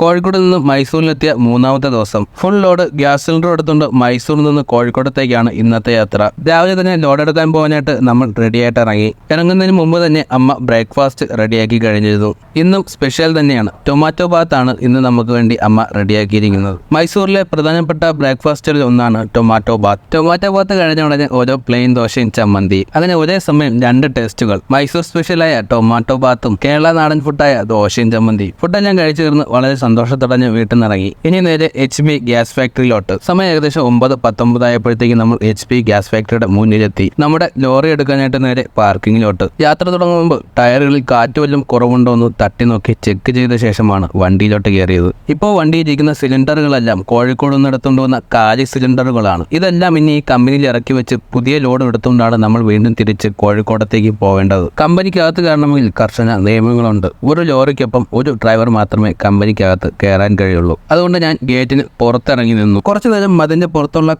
കോഴിക്കോട് നിന്ന് മൈസൂരിലെത്തിയ മൂന്നാമത്തെ ദിവസം. ഫുൾ ലോഡ് ഗ്യാസ് സിലിണ്ടർ എടുത്തുകൊണ്ട് മൈസൂരിൽ നിന്ന് കോഴിക്കോടത്തേക്കാണ് ഇന്നത്തെ യാത്ര. രാവിലെ തന്നെ ലോഡ് എടുക്കാൻ പോകാനായിട്ട് നമ്മൾ റെഡിയായിട്ട് ഇറങ്ങി. ഇറങ്ങുന്നതിന് മുമ്പ് തന്നെ അമ്മ ബ്രേക്ക്ഫാസ്റ്റ് റെഡിയാക്കി കഴിഞ്ഞിരുന്നു. ഇന്നും സ്പെഷ്യൽ തന്നെയാണ്. ടൊമാറ്റോ ബാത്താണ് ഇന്ന് നമുക്ക് വേണ്ടി അമ്മ റെഡിയാക്കിയിരിക്കുന്നത്. മൈസൂരിലെ പ്രധാനപ്പെട്ട ബ്രേക്ക്ഫാസ്റ്റിൽ ഒന്നാണ് ടൊമാറ്റോ ബാത്ത് ടൊമാറ്റോ ബാത്ത് കഴിഞ്ഞ ഉടനെ ഓരോ പ്ലെയിൻ ദോശയും ചമ്മന്തി. അങ്ങനെ ഒരേ സമയം രണ്ട് ടേസ്റ്റുകൾ മൈസൂർ സ്പെഷ്യലായ ടൊമാറ്റോ ബാത്തും കേരള നാടൻ ഫുഡായ ദോശയും ചമ്മന്തി ഫുഡെല്ലാം കഴിച്ചു തീർന്ന് വളരെ സന്തോഷത്തോടെ ഞാൻ വീട്ടിൽ നിന്ന് ഇറങ്ങി ഇനി നേരെ എച്ച് പി ഗ്യാസ് ഫാക്ടറിയിലോട്ട് സമയം ഏകദേശം ഒമ്പത് പത്തൊമ്പതായപ്പോഴത്തേക്കും നമ്മൾ എച്ച് പി ഗ്യാസ് ഫാക്ടറിയുടെ മുന്നിലെത്തി. നമ്മുടെ ലോറി എടുക്കാനായിട്ട് നേരെ പാർക്കിങ്ങിലോട്ട്. യാത്ര തുടങ്ങും മുമ്പ് ടയറുകളിൽ കാറ്റ് വല്ലതും കുറവുണ്ടോ എന്ന് തട്ടി നോക്കി ചെക്ക് ചെയ്ത ശേഷമാണ് വണ്ടിയിലോട്ട് കയറിയത്. ഇപ്പോൾ വണ്ടിയിലിരിക്കുന്ന സിലിണ്ടറുകളെല്ലാം കോഴിക്കോട് നിന്ന് എടുത്തുകൊണ്ട് വന്ന കാലി സിലിണ്ടറുകളാണ്. ഇതെല്ലാം ഇനി ഈ കമ്പനിയിൽ ഇറക്കി വെച്ച് പുതിയ ലോഡ് എടുത്തുകൊണ്ടാണ് നമ്മൾ വീണ്ടും തിരിച്ച് കോഴിക്കോടത്തേക്ക് പോവേണ്ടത്. കമ്പനിക്കകത്ത് കാരണമെങ്കിൽ കർശന നിയമങ്ങളുണ്ട്. ഒരു ലോറിക്കൊപ്പം ഒരു ഡ്രൈവർ മാത്രമേ കമ്പനിക്കകത്ത് കയറാൻ കഴിയുള്ളൂ. അതുകൊണ്ട് ഞാൻ ഗേറ്റിന് പുറത്തിറങ്ങി നിന്നു. കുറച്ചു നേരം അതിന്റെ പുറത്തുള്ള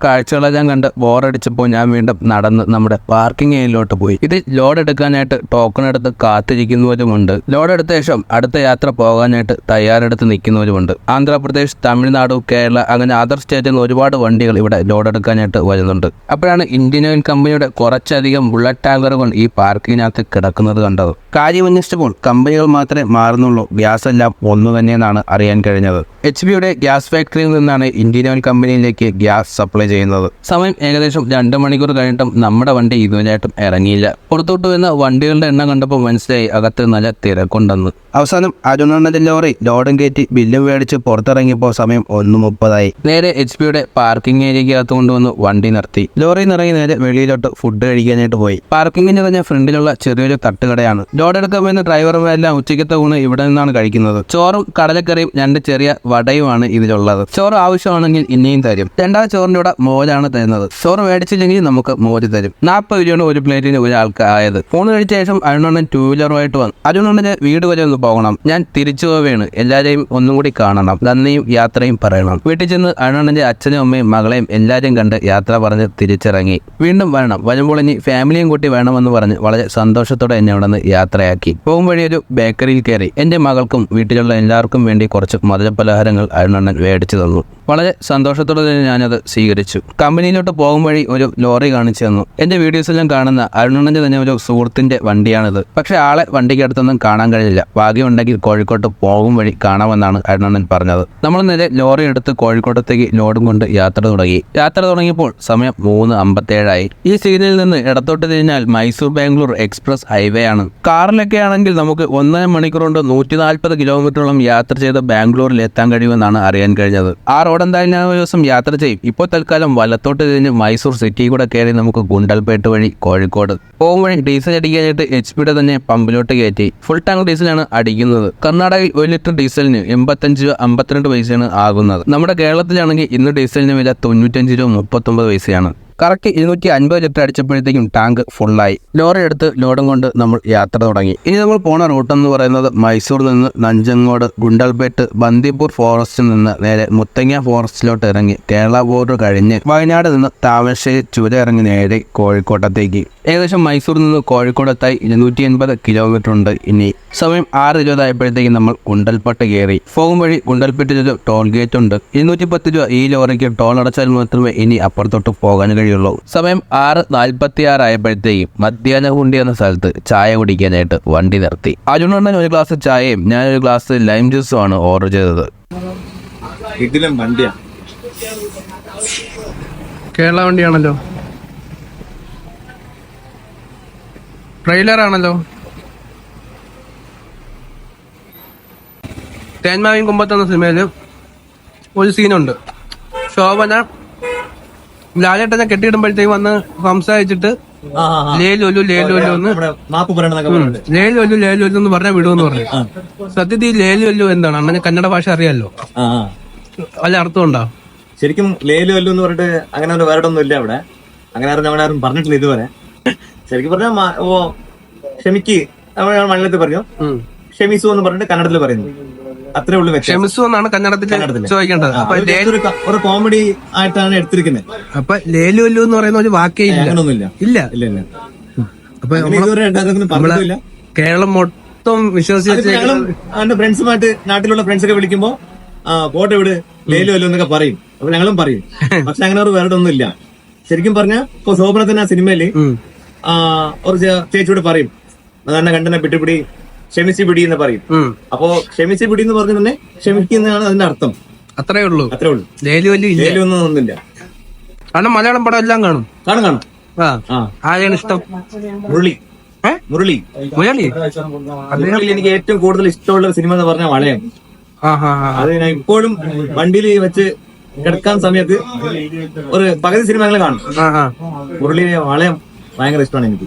ഞാൻ കണ്ട് ബോറടിച്ചപ്പോൾ ഞാൻ വീണ്ടും നടന്ന് നമ്മുടെ പാർക്കിംഗ് ഏരിയയിലോട്ട് പോയി. ഇത് ലോഡ് എടുക്കാനായിട്ട് ടോക്കൺ എടുത്ത് കാത്തിരിക്കുന്നവരുമുണ്ട്. ലോഡ് എടുത്ത ശേഷം അടുത്ത യാത്ര പോകാനായിട്ട് തയ്യാറെടുത്ത് നിൽക്കുന്നവരുമുണ്ട്. ആന്ധ്രാപ്രദേശ് തമിഴ്നാട് കേരള അങ്ങനെ അതർ സ്റ്റേറ്റിൽ നിന്ന് ഒരുപാട് വണ്ടികൾ ഇവിടെ ലോഡ് എടുക്കാനായിട്ട് വരുന്നുണ്ട്. അപ്പോഴാണ് ഇന്ത്യൻ ഓയിൽ കമ്പനിയുടെ കുറച്ചധികം ബുള്ളറ്റ് ടാങ്കറുകൾ ഈ പാർക്കിങ്ങിനകത്ത് കിടക്കുന്നത് കണ്ടത്. കാര്യം അന്വേഷിച്ചപ്പോൾ കമ്പനികൾ മാത്രമേ മാറുന്നുള്ളൂ. ഗ്യാസ് എല്ലാം ഒന്നു തന്നെയെന്നാണ് അറിയാൻ കഴിഞ്ഞത്. എച്ച് ബിയുടെ ഗ്യാസ് ഫാക്ടറിയിൽ നിന്നാണ് ഇന്ത്യൻ ഓയിൽ കമ്പനിയിലേക്ക് ഗ്യാസ് സപ്ലൈ ചെയ്യുന്നത്. സമയം ഏകദേശം രണ്ട് മണിക്കൂർ കഴിഞ്ഞിട്ടും നമ്മുടെ വണ്ടി ഇതുവരെയായിട്ടും ഇറങ്ങിയില്ല. പുറത്തോട്ട് വരുന്ന വണ്ടികളുടെ എണ്ണം കണ്ടപ്പോൾ മനസ്സിലായി അകത്ത് നല്ല തിരക്കുണ്ടെന്ന്. അവസാനം അരുണണ്ണന്റെ ലോറി ലോഡും കയറ്റി ബില്ലും മേടിച്ച് പുറത്തിറങ്ങിയപ്പോൾ സമയം ഒന്ന് മുപ്പതായി. നേരെ എച്ച് പിയുടെ പാർക്കിംഗ് ഏരിയക്കകത്ത് കൊണ്ടുവന്ന് വണ്ടി നിർത്തി. ലോറി നിറങ്ങി നേരെ വെളിയിലോട്ട് ഫുഡ് കഴിക്കാനായിട്ട് പോയി. പാർക്കിങ്ങിന് തന്നെ ഫ്രണ്ടിലുള്ള ചെറിയൊരു തട്ടുകടയാണ്. ലോഡ് എടുക്കാൻ വരുന്ന ഡ്രൈവർമാരെല്ലാം ഉച്ചയ്ക്കത്തെ ഊണ് ഇവിടെ നിന്നാണ് കഴിക്കുന്നത്. ചോറും കടലക്കറിയും രണ്ട് ചെറിയ വടയുമാണ് ഇതിലുള്ളത്. ചോറ് ആവശ്യമാണെങ്കിൽ ഇനിയും തരും. രണ്ടാം ചോറിന്റെ കൂടെ മോരാണ് തരുന്നത്. ചോറ് മേടിച്ചില്ലെങ്കിൽ നമുക്ക് മോര് തരും. നാൽപ്പത് രൂപയാണ് ഒരു പ്ലേറ്റിന് ഒരാൾക്ക് ആയത് ഊണ് കഴിച്ച ശേഷം അരുണണ്ണൻ ടൂ വീലറുമായിട്ട് വന്നു. അരുണണ്ണന്റെ വീട് വരെ ഒന്ന് പോകണം. ഞാൻ തിരിച്ചു പോവുകയാണ്. എല്ലാവരെയും ഒന്നും കൂടി കാണണം. നന്ദിയും യാത്രയും പറയണം. വീട്ടിൽ ചെന്ന് അരുണണ്ണന്റെ അച്ഛനും അമ്മയും മകളെയും എല്ലാവരെയും കണ്ട് യാത്ര പറഞ്ഞ് തിരിച്ചിറങ്ങി. വീണ്ടും വരണം. വരുമ്പോൾ ഇനി ഫാമിലിയും കൂട്ടി വേണമെന്ന് പറഞ്ഞ് വളരെ സന്തോഷത്തോടെ എന്നെ അവിടെ നിന്ന് യാത്രയാക്കി. പോകും വഴി ഒരു ബേക്കറിയിൽ കയറി. എന്റെ മകൾക്കും വീട്ടിലുള്ള എല്ലാവർക്കും വേണ്ടി കുറച്ച് മധുരപലഹാരങ്ങൾ അരുണണ്ണൻ മേടിച്ചു തന്നു. വളരെ സന്തോഷത്തോടെ തന്നെ ഞാനത് സ്വീകരിച്ചു. കമ്പനിയിലോട്ട് പോകും വഴി ഒരു ലോറി കാണിച്ചു തന്നു. എന്റെ വീഡിയോസെല്ലാം കാണുന്ന അരുണണ്ണന്റെ തന്നെ ഒരു സുഹൃത്തിന്റെ വണ്ടിയാണിത്. പക്ഷെ ആളെ വണ്ടിക്ക് അടുത്തൊന്നും കാണാൻ കഴിയില്ല. ഭാഗ്യമുണ്ടെങ്കിൽ കോഴിക്കോട്ട് പോകും വഴി കാണാമെന്നാണ് അരുണണ്ണൻ പറഞ്ഞത്. നമ്മൾ നേരെ ലോറി എടുത്ത് കോഴിക്കോട്ടത്തേക്ക് ലോഡും കൊണ്ട് യാത്ര തുടങ്ങി. യാത്ര തുടങ്ങിയപ്പോൾ സമയം മൂന്ന് അമ്പത്തേഴായി. ഈ സീനിൽ നിന്ന് ഇടത്തോട്ട് തിരിഞ്ഞാൽ മൈസൂർ ബാംഗ്ലൂർ എക്സ്പ്രസ് ഹൈവേ ആണ് കാറിലൊക്കെ ആണെങ്കിൽ നമുക്ക് ഒന്നര മണിക്കൂർ കൊണ്ട് നൂറ്റി നാൽപ്പത് കിലോമീറ്ററോളം യാത്ര ചെയ്ത് ബാംഗ്ലൂരിൽ എത്താൻ കഴിയുമെന്നാണ് അറിയാൻ കഴിഞ്ഞത്. ആ റോഡ് എന്തായാലും ഞാൻ ഒരു ദിവസം യാത്ര ചെയ്യും. ഇപ്പോൾ തൽക്കാലം വലത്തോട്ട് തിരിഞ്ഞ് മൈസൂർ സിറ്റി കൂടെ കയറി നമുക്ക് ഗുണ്ടൽപേട്ട് വഴി കോഴിക്കോട്. പോകും വഴി ഡീസൽ അടിക്കാനായിട്ട് എച്ച് പിയുടെ തന്നെ പമ്പിലോട്ട് കയറ്റി. ഫുൾ ടാങ്ക് ഡീസലാണ് അടിക്കുന്നത്. കർണാടകയിൽ ഒരു ലിറ്റർ ഡീസലിന് എൺപത്തഞ്ച് രൂപ അമ്പത്തിരണ്ട് പൈസയാണ് ആകുന്നത്. നമ്മുടെ കേരളത്തിലാണെങ്കിൽ ഇന്ന് ഡീസലിന് വില തൊണ്ണൂറ്റഞ്ച് രൂപ മുപ്പത്തൊമ്പത് പൈസയാണ്. കറക്റ്റ് ഇരുന്നൂറ്റി അൻപത് ലിറ്റർ അടിച്ചപ്പോഴത്തേക്കും ടാങ്ക് ഫുള്ളായി ലോറി എടുത്ത് ലോഡും കൊണ്ട് നമ്മൾ യാത്ര തുടങ്ങി. ഇനി നമ്മൾ പോണ റൂട്ട് എന്ന് പറയുന്നത് മൈസൂരിൽ നിന്ന് നഞ്ചങ്ങോട് ഗുണ്ടൽപേട്ട് ബന്ദിപ്പൂർ ഫോറസ്റ്റിൽ നിന്ന് നേരെ മുത്തങ്ങ ഫോറസ്റ്റിലോട്ട് ഇറങ്ങി കേരള ബോർഡർ കഴിഞ്ഞ് വയനാട് നിന്ന് താമരശ്ശേരി ചുര ഇറങ്ങി നേരെ കോഴിക്കോട്ടത്തേക്ക്. ഏകദേശം മൈസൂരിൽ നിന്ന് കോഴിക്കോടത്തായി ഇരുന്നൂറ്റി എൺപത് കിലോമീറ്റർ ഉണ്ട് ഇനി. സമയം ആറ് ഇരുപതായപ്പോഴത്തേക്കും നമ്മൾ ഗുണ്ടൽപട്ട് കയറി. ഫോം വഴി ഗുണ്ടൽപേട്ടിലൊരു ടോൾ ഗേറ്റ് ഉണ്ട്. ഇരുന്നൂറ്റി പത്ത് രൂപ ഈ ലോറിക്ക് ടോൾ അടച്ചാൽ മാത്രമേ ഇനി അപ്പുറത്തോട്ട് പോകാൻ കഴിയുള്ളൂ. സമയം ആറ് നാൽപ്പത്തി ആറായപ്പോഴത്തേക്കും ആയപ്പോഴത്തേക്കും കുണ്ടി എന്ന സ്ഥലത്ത് ചായ കുടിക്കാനായിട്ട് വണ്ടി നിർത്തി. അരുണണ്ണൻ ഒരു ഗ്ലാസ് ചായയും ഞാൻ ഒരു ഗ്ലാസ് ലൈം ജ്യൂസും ആണ് ഓർഡർ ചെയ്തത്. ഇതിലും വണ്ടിയാ. കേരള വണ്ടിയാണല്ലോ. ട്രെയിലർ ആണല്ലോ. തേന്മാവിൻ കുമ്പത്ത് എന്ന സിനിമയിൽ ഒരു സീനുണ്ട് ശോഭന ലാലേട്ടനെ കെട്ടിയിടുമ്പോഴത്തേക്ക് വന്ന് സംസാരിച്ചിട്ട് ലേലൊലു ലേലൊലു എന്ന് മാപ്പ് പറയണമെന്നൊക്കെ പറഞ്ഞിട്ട്. ലേ ലുലു ലേ ലുലു എന്ന് പറഞ്ഞാൽ വിടുമെന്ന് പറഞ്ഞു. സത്യത്തിൽ ലേലൊല്ലു എന്താണ്? അണ്ണന് കന്നഡ ഭാഷ അറിയാലോ? ആ അർത്ഥം ഉണ്ടോ ശരിക്കും ലേലു അല്ലു എന്ന് പറഞ്ഞിട്ട് അങ്ങനെ ഒരു വേർഡൊന്നും ഇല്ല അവിടെ. അങ്ങനെ ആരും അവിടെ ആരും പറഞ്ഞിട്ടില്ല ഇതുവരെ. ശരിക്കും പറഞ്ഞാൽ ഓ ക്ഷമിക്ക്. നമ്മൾ മലയാളത്തിൽ പറഞ്ഞു. ക്ഷമിസു എന്ന് പറഞ്ഞിട്ട് കന്നഡത്തിൽ പറയുന്നു. അത്രേ ഉള്ളൂ ക്ഷമിച്ചു എന്നാണ് കന്നഡത്തിൽ. ചോദിക്കേണ്ടത്. അപ്പൊ ഒരു കോമഡി ആയിട്ടാണ് എടുത്തിരിക്കുന്നത് അപ്പൊ ലേലു അല്ലു എന്ന് പറയുന്ന ഒരു വാക്കേ ഇല്ല. ഇല്ല. ഇല്ല അപ്പൊ നമ്മൾ കേരളം മൊത്തം വിശ്വസിച്ച് അവന്റെ ഫ്രണ്ട്സുമായിട്ട് നാട്ടിലുള്ള ഫ്രണ്ട്സ് ഒക്കെ വിളിക്കുമ്പോ ആ പോട്ടെ വിട് ലേലു അല്ലു എന്നൊക്കെ പറയും. അപ്പൊ ഞങ്ങളും പറയും. പക്ഷെ അങ്ങനെ ഒരു വേറെ ഒന്നും ഇല്ല ശരിക്കും പറഞ്ഞാൽ ഇപ്പൊ ശോഭനത്തിന് ആ സിനിമയിൽ ഒരു ചേച്ചിയോട് പറയും. അതാണ് കണ്ടനെ പിടിപിടി ക്ഷമിച്ച് പിടി എന്ന് പറയും. അപ്പോ ക്ഷമിച്ച് പിടി എന്ന് പറഞ്ഞ തന്നെ ക്ഷമിക്കുന്നതാണ് അതിന്റെ അർത്ഥം. അത്രേ ഉള്ളൂ. അത്രേ ഉള്ളൂ. വലിയ ഒന്നും ഒന്നുമില്ല. കാരണം മലയാളം പടം എല്ലാം കാണും. കാണും കാണും. ആരെയാണ് ഇഷ്ടം? മുരളി? മുരളി. മുരളി? മുരളിയിൽ എനിക്ക് ഏറ്റവും കൂടുതൽ ഇഷ്ടമുള്ള സിനിമ എന്ന് പറഞ്ഞാൽ വളയം അത് ഞാൻ ഇപ്പോഴും വണ്ടിയിൽ വെച്ച് കിടക്കാൻ സമയത്ത് ഒരു പകുതി സിനിമകൾ കാണും. മുരളിയെ വളയം ഭയങ്കര ഇഷ്ടമാണ് എനിക്ക്.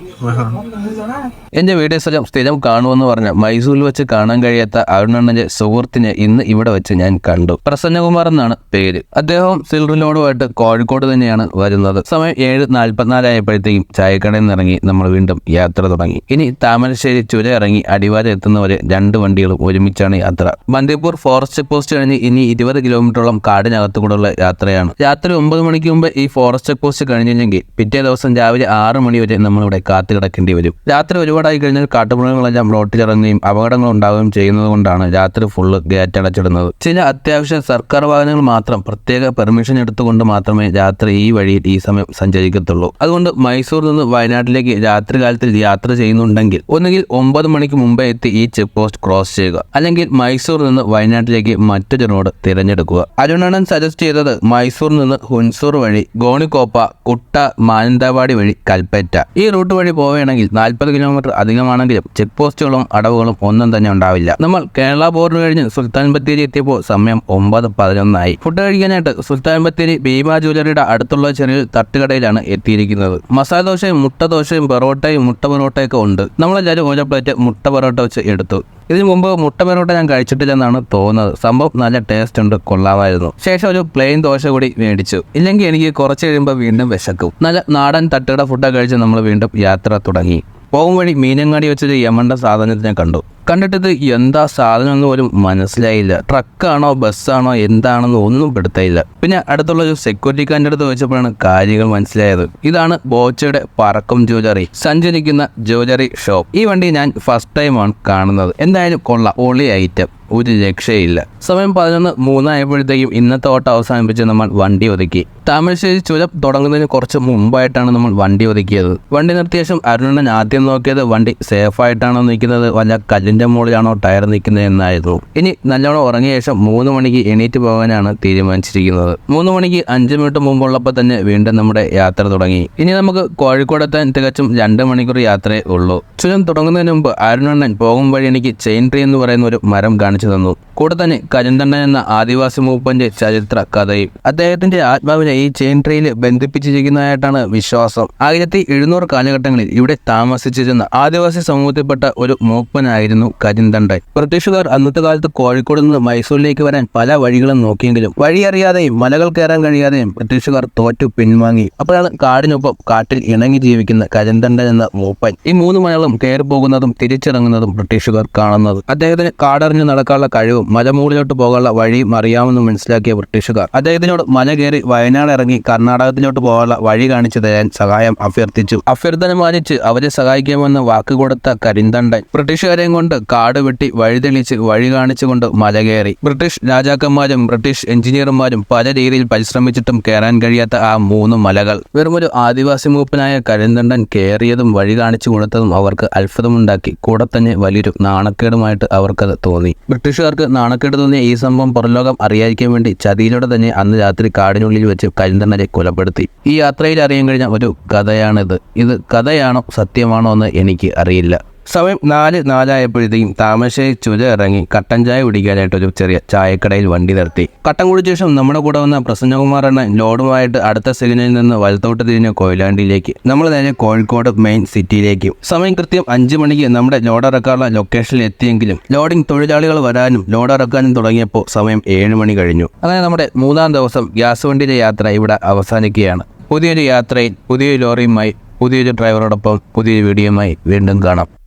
എന്റെ വീട് എല്ലാം സ്ഥിരം കാണുമെന്ന് പറഞ്ഞ മൈസൂരിൽ വെച്ച് കാണാൻ കഴിയാത്ത അരുണണ്ണന്റെ സുഹൃത്തിനെ ഇന്ന് ഇവിടെ വെച്ച് ഞാൻ കണ്ടു. പ്രസന്നകുമാർ എന്നാണ് പേര്. അദ്ദേഹം സിൽറിലോടുമായിട്ട് കോഴിക്കോട് തന്നെയാണ് വരുന്നത്. സമയം ഏഴ് നാൽപ്പത്തിനാലായപ്പോഴത്തേക്കും ചായക്കടയിൽ നിന്ന് ഇറങ്ങി നമ്മൾ വീണ്ടും യാത്ര തുടങ്ങി. ഇനി താമരശ്ശേരി ചുര ഇറങ്ങി അടിവാര എത്തുന്നവരെ രണ്ട് വണ്ടികളും ഒരുമിച്ചാണ് യാത്ര. ബന്ദിപ്പൂർ ഫോറസ്റ്റ് പോസ്റ്റ് കഴിഞ്ഞ് ഇനി ഇരുപത് കിലോമീറ്ററോളം കാടിനകത്തു കൂടെയുള്ള യാത്രയാണ്. രാത്രി ഒമ്പത് മണിക്ക് മുമ്പ് ഈ ഫോറസ്റ്റ് പോസ്റ്റ് കഴിഞ്ഞില്ലെങ്കിൽ പിറ്റേ ദിവസം രാവിലെ ആറ് മണി വരെ നമ്മളിവിടെ കാത്തു കിടക്കേണ്ടി വരും. രാത്രി ഒരുപാടായി കഴിഞ്ഞാൽ കാട്ടുമൃഗങ്ങളെല്ലാം റോട്ടിലിറങ്ങുകയും അപകടങ്ങൾ ഉണ്ടാവുകയും ചെയ്യുന്നത് കൊണ്ടാണ് രാത്രി ഫുള്ള് ഗേറ്റ് അടച്ചിടുന്നത്. ചില അത്യാവശ്യ സർക്കാർ വാഹനങ്ങൾ മാത്രം പ്രത്യേക പെർമിഷൻ എടുത്തുകൊണ്ട് മാത്രമേ രാത്രി ഈ വഴിയിൽ ഈ സമയം സഞ്ചരിക്കത്തുള്ളൂ. അതുകൊണ്ട് മൈസൂർ നിന്ന് വയനാട്ടിലേക്ക് രാത്രി കാലത്തിൽ യാത്ര ചെയ്യുന്നുണ്ടെങ്കിൽ ഒന്നുകിൽ ഒമ്പത് മണിക്ക് മുമ്പേ എത്തി ഈ ചെക്ക് പോസ്റ്റ് ക്രോസ് ചെയ്യുക. അല്ലെങ്കിൽ മൈസൂർ നിന്ന് വയനാട്ടിലേക്ക് മറ്റൊരു റോഡ് തിരഞ്ഞെടുക്കുക. അരുണാണൻ സജസ്റ്റ് ചെയ്തത് മൈസൂർ നിന്ന് ഹുൻസൂർ വഴി ഗോണിക്കോപ്പ കുട്ട മാനന്തവാടി വഴി കൽപ്പറ്റ. ഈ റൂട്ട് വഴി പോവുകയാണെങ്കിൽ നാൽപ്പത് കിലോമീറ്റർ അധികമാണെങ്കിലും ചെക്ക് പോസ്റ്റുകളും അടവുകളും ഒന്നും തന്നെ ഉണ്ടാവില്ല. നമ്മൾ കേരള ബോർഡർ കഴിഞ്ഞ് സുൽത്താൻ ബത്തേരി എത്തിയപ്പോൾ സമയം ഒമ്പത് പതിനൊന്നായി. ഫുഡ് കഴിക്കാനായിട്ട് സുൽത്താൻ ബത്തേരി ഭീമ ജ്വല്ലറിയുടെ അടുത്തുള്ള ചെറിയ തട്ടുകടയിലാണ് എത്തിയിരിക്കുന്നത്. മസാല ദോശയും മുട്ട ദോശയും പൊറോട്ടയും മുട്ട പൊറോട്ടയൊക്കെ ഉണ്ട്. നമ്മളെല്ലാവരും ഓരോ പ്ലേറ്റ് മുട്ട പൊറോട്ട വെച്ച് എടുത്തു. ഇതിനു മുമ്പ് മുട്ട പൊറോട്ട ഞാൻ കഴിച്ചിട്ടില്ലെന്നാണ് തോന്നുന്നത്. സംഭവം നല്ല ടേസ്റ്റ് ഉണ്ട് കൊള്ളാമായിരുന്നു. ശേഷം ഒരു പ്ലെയിൻ ദോശ കൂടി മേടിച്ചു. ഇല്ലെങ്കിൽ എനിക്ക് കുറച്ച് കഴിയുമ്പോൾ വീണ്ടും വിശക്കും. നല്ല നാടൻ തട്ടുകട ഫുഡൊക്കെ കഴിച്ച് നമ്മൾ വീണ്ടും യാത്ര തുടങ്ങി. പോകും വഴി മീനങ്ങാടി വെച്ചൊരു യമണ്ട സാധനത്തിനെ കണ്ടു. കണ്ടിട്ടിത് എന്താ സാധനം എന്ന് പോലും മനസ്സിലായില്ല. ട്രക്കാണോ ബസ്സാണോ എന്താണെന്ന് ഒന്നും പെടുത്തയില്ല. പിന്നെ അടുത്തുള്ള ഒരു സെക്യൂരിറ്റി സെക്യൂരിറ്റിക്കാരന്റെ അടുത്ത് ചോദിച്ചപ്പോഴാണ് കാര്യങ്ങൾ മനസ്സിലായത്. ഇതാണ് ബോച്ചയുടെ പറക്കും ജ്വല്ലറി സഞ്ചരിക്കുന്ന ജ്വല്ലറി ഷോപ്പ്. ഈ വണ്ടി ഞാൻ ഫസ്റ്റ് ടൈമാണ് കാണുന്നത്. എന്തായാലും കൊള്ള. ഒളി ഐറ്റം. ഒരു രക്ഷയില്ല. സമയം പതിനൊന്ന് മൂന്നായപ്പോഴത്തേക്കും ഇന്നത്തെ ഓട്ടം അവസാനിപ്പിച്ച് നമ്മൾ വണ്ടി ഒതുക്കി. താമരശ്ശേരി ചുരം തുടങ്ങുന്നതിന് കുറച്ച് മുമ്പായിട്ടാണ് നമ്മൾ വണ്ടി ഒതുക്കിയത്. വണ്ടി നിർത്തിയ ശേഷം അരുണൻ ആദ്യം നോക്കിയത് വണ്ടി സേഫായിട്ടാണോ നിൽക്കുന്നത് വല്ല കല്ലിന്റെ മുകളിലാണോ ടയർ നിൽക്കുന്നത് എന്നായിരുന്നു. ഇനി നല്ലോണം ഉറങ്ങിയ ശേഷം മൂന്ന് മണിക്ക് എണീറ്റ് പോകാനാണ് തീരുമാനിച്ചിരിക്കുന്നത്. മൂന്ന് മണിക്ക് അഞ്ച് മിനിറ്റ് മുമ്പുള്ളപ്പോൾ തന്നെ വീണ്ടും നമ്മുടെ യാത്ര തുടങ്ങി. ഇനി നമുക്ക് കോഴിക്കോട് എത്താൻ തികച്ചും രണ്ട് മണിക്കൂർ യാത്രയേ ഉള്ളൂ. ചുരം തുടങ്ങുന്നതിന് മുമ്പ് അരുണണ്ണൻ പോകും വഴി എനിക്ക് ചെയിൻ ട്രീ എന്ന് പറയുന്ന ഒരു മരം കാണിച്ചു തന്നു. കൂടെ തന്നെ കരിന്തണ്ണൻ എന്ന ആദിവാസി മൂപ്പന്റെ ചരിത്ര കഥയും. അദ്ദേഹത്തിന്റെ ആത്മാവിനെ ഈ ചെയിൻ ട്രീയിൽ ബന്ധിപ്പിച്ചിരിക്കുന്നതായിട്ടാണ് വിശ്വാസം. ആയിരത്തി എഴുന്നൂറ് കാലഘട്ടങ്ങളിൽ ഇവിടെ താമസിച്ചിരുന്ന ആദിവാസി സമൂഹത്തിൽപ്പെട്ട ഒരു മൂപ്പനായിരുന്നു കരിന്തണ്ടൻ ബ്രിട്ടീഷുകാർ അന്നത്തെ കാലത്ത് കോഴിക്കോട് നിന്ന് മൈസൂരിലേക്ക് വരാൻ പല വഴികളും നോക്കിയെങ്കിലും വഴിയറിയാതെയും മലകൾ കയറാൻ കഴിയാതെയും ബ്രിട്ടീഷുകാർ തോറ്റു പിൻവാങ്ങി. അപ്പോഴാണ് കാടിനൊപ്പം കാട്ടിൽ ഇണങ്ങി ജീവിക്കുന്ന കരിന്തണ്ടൻ എന്ന മൂപ്പൻ ഈ മൂന്ന് മലകളും കയറി പോകുന്നതും തിരിച്ചിറങ്ങുന്നതും ബ്രിട്ടീഷുകാർ കാണുന്നത്. അദ്ദേഹത്തിന് കാടറിഞ്ഞ് നടക്കാനുള്ള കഴിവും മലമൂളിലോട്ട് പോകാനുള്ള വഴിയും അറിയാമെന്ന് മനസ്സിലാക്കിയ ബ്രിട്ടീഷുകാർ. അദ്ദേഹത്തിനോട് മല കയറി വയനാട് ഇറങ്ങി കർണാടകത്തിലോട്ട് പോകാനുള്ള വഴി കാണിച്ചു തരാൻ സഹായം അഭ്യർത്ഥിച്ചു. അഭ്യർത്ഥന മാനിച്ച് അവരെ സഹായിക്കാമെന്ന് വാക്ക് കൊടുത്ത കരിന്തണ്ടൻ ബ്രിട്ടീഷുകാരെയും കൊണ്ട് കാട് വെട്ടി വഴിതെളിച്ച് വഴി കാണിച്ചുകൊണ്ട് മല കയറി. ബ്രിട്ടീഷ് രാജാക്കന്മാരും ബ്രിട്ടീഷ് എഞ്ചിനീയർമാരും പല രീതിയിൽ പരിശ്രമിച്ചിട്ടും കയറാൻ കഴിയാത്ത ആ മൂന്ന് മലകൾ. വെറുമൊരു ആദിവാസി മൂപ്പനായ കരിന്തണ്ടൻ കയറിയതും വഴി കാണിച്ചു കൊടുത്തതും അവർക്ക് അത്ഭുതമുണ്ടാക്കി. കൂടെ തന്നെ വലിയൊരു നാണക്കേടുമായിട്ട് അവർക്കത് തോന്നി. ബ്രിട്ടീഷുകാർക്ക് നാണക്കേട് തോന്നിയ ഈ സംഭവം പുറലോകം അറിയാതിരിക്കാൻ വേണ്ടി ചതിയിലൂടെ തന്നെ അന്ന് രാത്രി കാടിനുള്ളിൽ വെച്ച് കരിന്തണ്ണനെ കൊലപ്പെടുത്തി. ഈ യാത്രയിൽ അറിയാൻ കഴിഞ്ഞ ഒരു കഥയാണിത്. ഇത് കഥയാണോ സത്യമാണോ എന്ന് എനിക്ക് അറിയില്ല. സമയം നാല് നാലായപ്പോഴത്തേക്കും താമരശ്ശേരി ചുര ഇറങ്ങി കട്ടൻ ചായ കുടിക്കാനായിട്ട് ഒരു ചെറിയ ചായക്കടയിൽ വണ്ടി നിർത്തി. കട്ടൻ കുടിച്ച ശേഷം നമ്മുടെ കൂടെ വന്ന പ്രസന്നകുമാർ എന്ന ലോഡുമായിട്ട് അടുത്ത സിഗ്നലിൽ നിന്ന് വലത്തോട്ട് തിരിഞ്ഞ കൊയിലാണ്ടിയിലേക്ക് നമ്മൾ നേരെ കോഴിക്കോട് മെയിൻ സിറ്റിയിലേക്ക്. സമയം കൃത്യം അഞ്ച് മണിക്ക് നമ്മുടെ ലോഡ് ഇറക്കാനുള്ള ലൊക്കേഷനിൽ എത്തിയെങ്കിലും ലോഡിംഗ് തൊഴിലാളികൾ വരാനും ലോഡ് ഇറക്കാനും തുടങ്ങിയപ്പോൾ സമയം ഏഴ് മണി കഴിഞ്ഞു. അങ്ങനെ നമ്മുടെ മൂന്നാം ദിവസം ഗ്യാസ് വണ്ടിയിലെ യാത്ര ഇവിടെ അവസാനിക്കുകയാണ്. പുതിയൊരു യാത്രയിൽ പുതിയൊരു ലോറിയുമായി പുതിയൊരു ഡ്രൈവറോടൊപ്പം പുതിയൊരു വീഡിയോയുമായി വീണ്ടും കാണാം.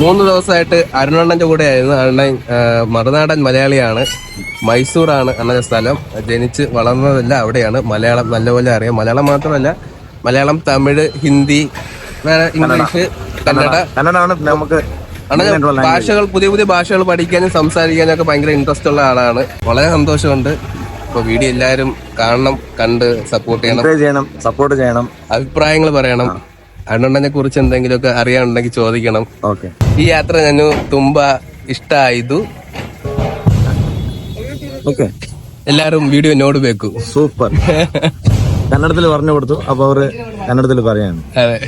മൂന്ന് ദിവസമായിട്ട് അരുണണ്ണന്റെ കൂടെ ആയിരുന്നു അരുണൻ മറുനാടൻ മലയാളിയാണ്. മൈസൂറാണ് അണ്ണന്റെ സ്ഥലം. ജനിച്ച് വളർന്നതല്ല അവിടെയാണ്. മലയാളം നല്ലപോലെ അറിയാം. മലയാളം മാത്രമല്ല മലയാളം തമിഴ് ഹിന്ദി വേറെ ഇംഗ്ലീഷ് കന്നഡ. നമുക്ക് അണ്ണൻ ഭാഷകൾ പുതിയ പുതിയ ഭാഷകൾ പഠിക്കാനും സംസാരിക്കാനും ഒക്കെ ഭയങ്കര ഇൻട്രസ്റ്റ് ഉള്ള ആളാണ്. വളരെ സന്തോഷമുണ്ട്. ഇപ്പൊ വീഡിയോ എല്ലാവരും കാണണം കണ്ട് സപ്പോർട്ട് ചെയ്യണം. സപ്പോർട്ട് ചെയ്യണം അഭിപ്രായങ്ങൾ പറയണം. അണ്ണണ്ണനെ കുറിച്ച് എന്തെങ്കിലുമൊക്കെ അറിയാനുണ്ടെങ്കിൽ ചോദിക്കണം. ഓക്കെ. ഈ യാത്ര ഞാൻ തുമ്പ ഇഷ്ടായതു. ഓക്കെ. എല്ലാരും വീഡിയോ നോട് വെക്കൂ. സൂപ്പർ. കന്നഡത്തിൽ പറഞ്ഞു കൊടുത്തു അപ്പൊ അവർ കന്നഡത്തിൽ പറയാണ് അതെ.